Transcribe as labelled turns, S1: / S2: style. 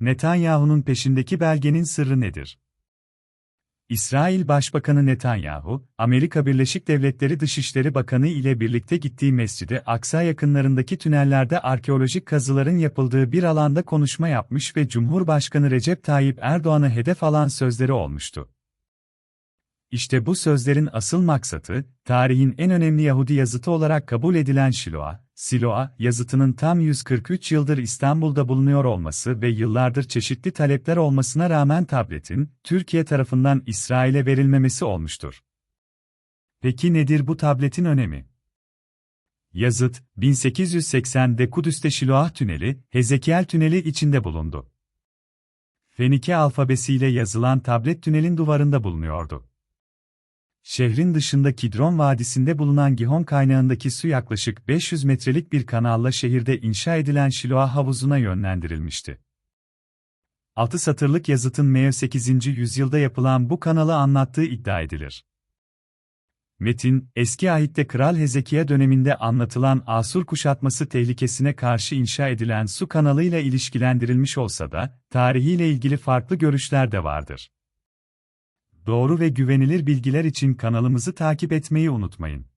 S1: Netanyahu'nun peşindeki belgenin sırrı nedir? İsrail Başbakanı Netanyahu, Amerika Birleşik Devletleri Dışişleri Bakanı ile birlikte gittiği Mescid-i Aksa yakınlarındaki tünellerde arkeolojik kazıların yapıldığı bir alanda konuşma yapmış ve Cumhurbaşkanı Recep Tayyip Erdoğan'ı hedef alan sözleri olmuştu. İşte bu sözlerin asıl maksatı, tarihin en önemli Yahudi yazıtı olarak kabul edilen Şiloa, Siloa yazıtının tam 143 yıldır İstanbul'da bulunuyor olması ve yıllardır çeşitli talepler olmasına rağmen tabletin, Türkiye tarafından İsrail'e verilmemesi olmuştur. Peki nedir bu tabletin önemi? Yazıt, 1880'de Kudüs'te Şiloah Tüneli, Hezekiel Tüneli içinde bulundu. Fenike alfabesiyle yazılan tablet tünelin duvarında bulunuyordu. Şehrin dışında Kidron Vadisi'nde bulunan Gihon kaynağındaki su yaklaşık 500 metrelik bir kanalla şehirde inşa edilen Şiloah havuzuna yönlendirilmişti. 6 satırlık yazıtın Meo 8. yüzyılda yapılan bu kanalı anlattığı iddia edilir. Metin, eski ahitte Kral Hezekiya döneminde anlatılan Asur kuşatması tehlikesine karşı inşa edilen su kanalıyla ilişkilendirilmiş olsa da, tarihiyle ilgili farklı görüşler de vardır. Doğru ve güvenilir bilgiler için kanalımızı takip etmeyi unutmayın.